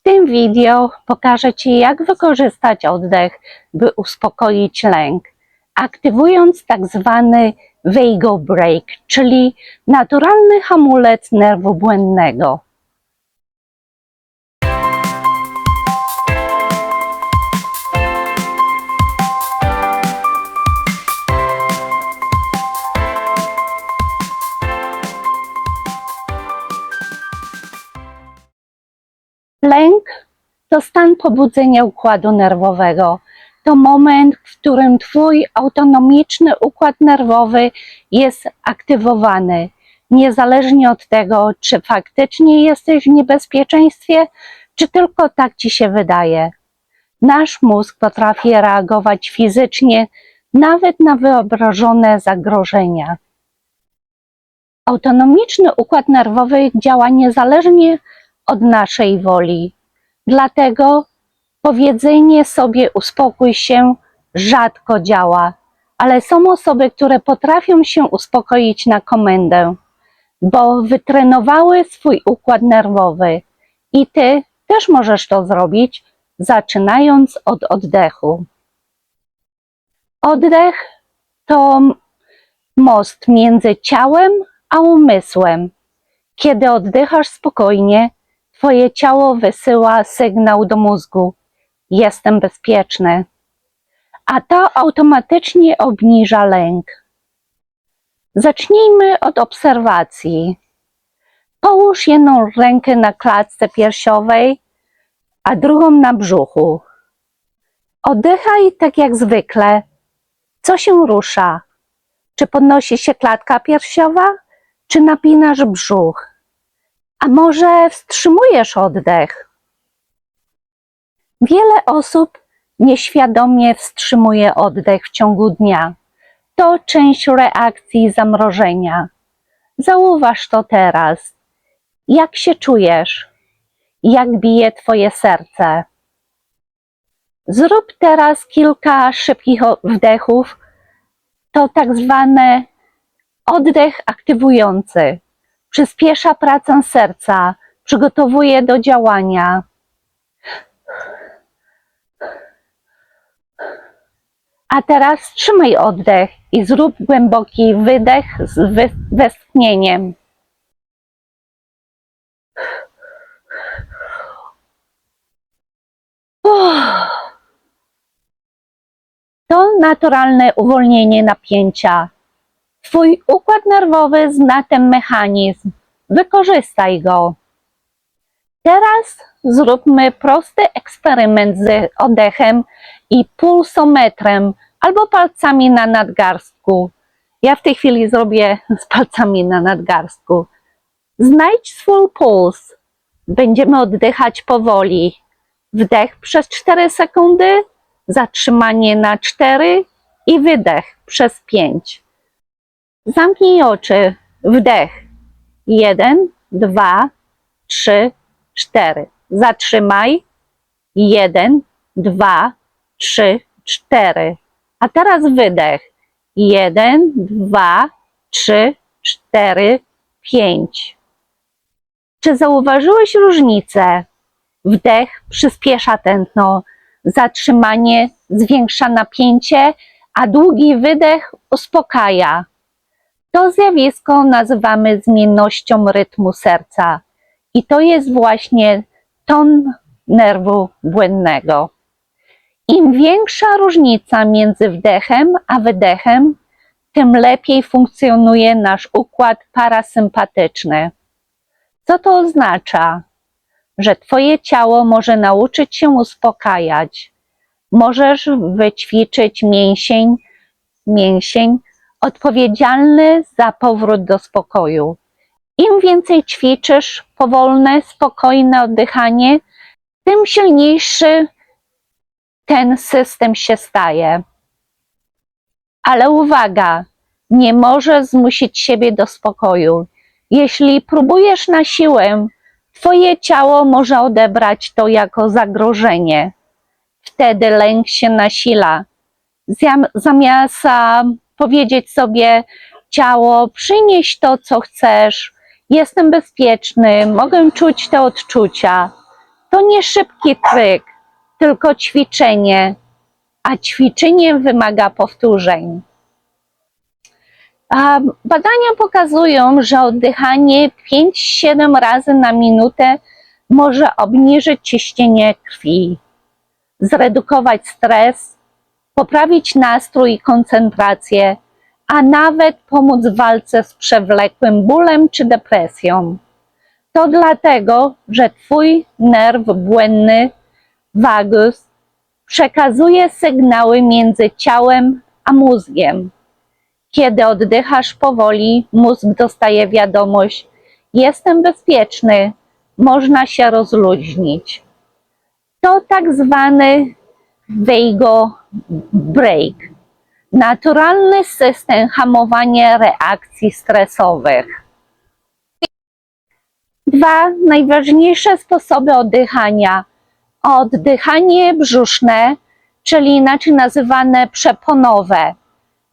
W tym wideo pokażę Ci, jak wykorzystać oddech, by uspokoić lęk, aktywując tak zwany vagal break, czyli naturalny hamulec nerwu błędnego. To stan pobudzenia układu nerwowego. To moment, w którym Twój autonomiczny układ nerwowy jest aktywowany, niezależnie od tego, czy faktycznie jesteś w niebezpieczeństwie, czy tylko tak Ci się wydaje. Nasz mózg potrafi reagować fizycznie nawet na wyobrażone zagrożenia. Autonomiczny układ nerwowy działa niezależnie od naszej woli. Dlatego powiedzenie sobie uspokój się rzadko działa, ale są osoby, które potrafią się uspokoić na komendę, bo wytrenowały swój układ nerwowy i ty też możesz to zrobić, zaczynając od oddechu. Oddech to most między ciałem a umysłem. Kiedy oddychasz spokojnie, Twoje ciało wysyła sygnał do mózgu: Jestem bezpieczny. A to automatycznie obniża lęk. Zacznijmy od obserwacji. Połóż jedną rękę na klatce piersiowej, a drugą na brzuchu. Oddychaj tak jak zwykle. Co się rusza? Czy podnosi się klatka piersiowa, czy napinasz brzuch? A może wstrzymujesz oddech? Wiele osób nieświadomie wstrzymuje oddech w ciągu dnia. To część reakcji zamrożenia. Zauważ to teraz. Jak się czujesz? Jak bije Twoje serce? Zrób teraz kilka szybkich wdechów. To tak zwany oddech aktywujący przyspiesza pracę serca, przygotowuje do działania. A teraz wstrzymaj oddech i zrób głęboki wydech z westchnieniem. To naturalne uwolnienie napięcia. Twój układ nerwowy zna ten mechanizm. Wykorzystaj go. Teraz zróbmy prosty eksperyment z oddechem i pulsometrem albo palcami na nadgarstku. Ja w tej chwili zrobię z palcami na nadgarstku. Znajdź swój puls. Będziemy oddychać powoli. Wdech przez 4 sekundy, zatrzymanie na 4 i wydech przez 5. Zamknij oczy. Wdech. Jeden, dwa, trzy, cztery. Zatrzymaj. Jeden, dwa, trzy, cztery. A teraz wydech. Jeden, dwa, trzy, cztery, pięć. Czy zauważyłeś różnicę? Wdech przyspiesza tętno, zatrzymanie zwiększa napięcie, a długi wydech uspokaja. To zjawisko nazywamy zmiennością rytmu serca i to jest właśnie ton nerwu błędnego. Im większa różnica między wdechem a wydechem, tym lepiej funkcjonuje nasz układ parasympatyczny. Co to oznacza? Że Twoje ciało może nauczyć się uspokajać. Możesz wyćwiczyć mięsień, mięsień odpowiedzialny za powrót do spokoju. Im więcej ćwiczysz powolne, spokojne oddychanie, tym silniejszy ten system się staje. Ale uwaga, nie możesz zmusić siebie do spokoju. Jeśli próbujesz na siłę, Twoje ciało może odebrać to jako zagrożenie. Wtedy lęk się nasila. Zam- Zamiast powiedzieć sobie, ciało, przynieś to, co chcesz, jestem bezpieczny, mogę czuć te odczucia. To nie szybki tryk, tylko ćwiczenie, a ćwiczenie wymaga powtórzeń. Badania pokazują, że oddychanie 5-7 razy na minutę może obniżyć ciśnienie krwi, zredukować stres, poprawić nastrój i koncentrację, a nawet pomóc w walce z przewlekłym bólem czy depresją. To dlatego, że Twój nerw błędny, vagus, przekazuje sygnały między ciałem a mózgiem. Kiedy oddychasz powoli, mózg dostaje wiadomość: Jestem bezpieczny, można się rozluźnić. To tak zwany vago break naturalny system hamowania reakcji stresowych. Dwa najważniejsze sposoby oddychania. Oddychanie brzuszne, czyli inaczej nazywane przeponowe.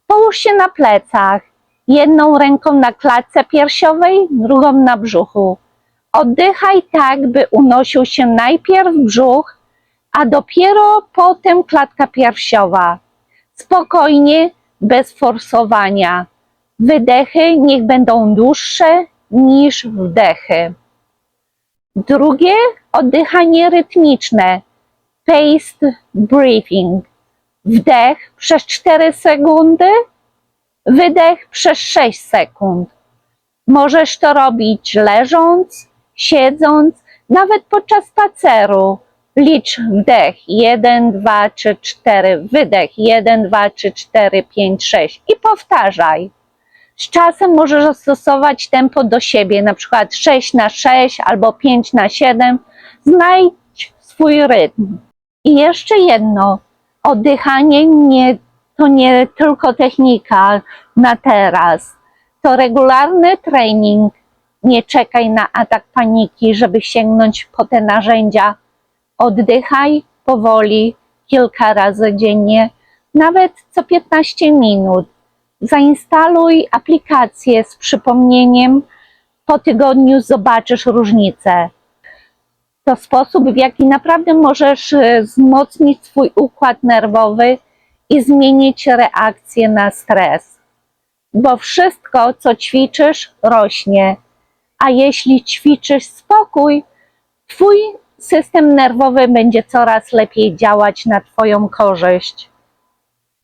Połóż się na plecach, jedną ręką na klatce piersiowej, drugą na brzuchu. Oddychaj tak, by unosił się najpierw brzuch, a dopiero potem klatka piersiowa. Spokojnie, bez forsowania. Wydechy niech będą dłuższe niż wdechy. Drugie oddychanie rytmiczne. Paced breathing. Wdech przez 4 sekundy, wydech przez 6 sekund. Możesz to robić leżąc, siedząc, nawet podczas spaceru. Licz wdech 1, 2, 3, 4, wydech 1, 2, 3, 4, 5, 6 i powtarzaj. Z czasem możesz zastosować tempo do siebie, na przykład 6 na 6 albo 5 na 7. Znajdź swój rytm. I jeszcze jedno, oddychanie nie, to nie tylko technika na teraz. To regularny trening. Nie czekaj na atak paniki, żeby sięgnąć po te narzędzia. Oddychaj powoli kilka razy dziennie, nawet co 15 minut. Zainstaluj aplikację z przypomnieniem. Po tygodniu zobaczysz różnicę. To sposób, w jaki naprawdę możesz e, wzmocnić swój układ nerwowy i zmienić reakcję na stres. Bo wszystko, co ćwiczysz, rośnie. A jeśli ćwiczysz spokój, Twój system nerwowy będzie coraz lepiej działać na Twoją korzyść.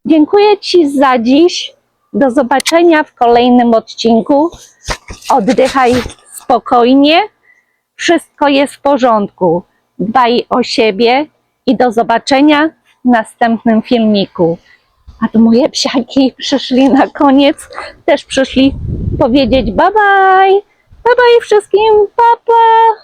Dziękuję Ci za dziś. Do zobaczenia w kolejnym odcinku. Oddychaj spokojnie. Wszystko jest w porządku. Dbaj o siebie i do zobaczenia w następnym filmiku. A tu moje psiaki przyszli na koniec. Też przyszli powiedzieć bye bye. Bye bye wszystkim. Pa, pa.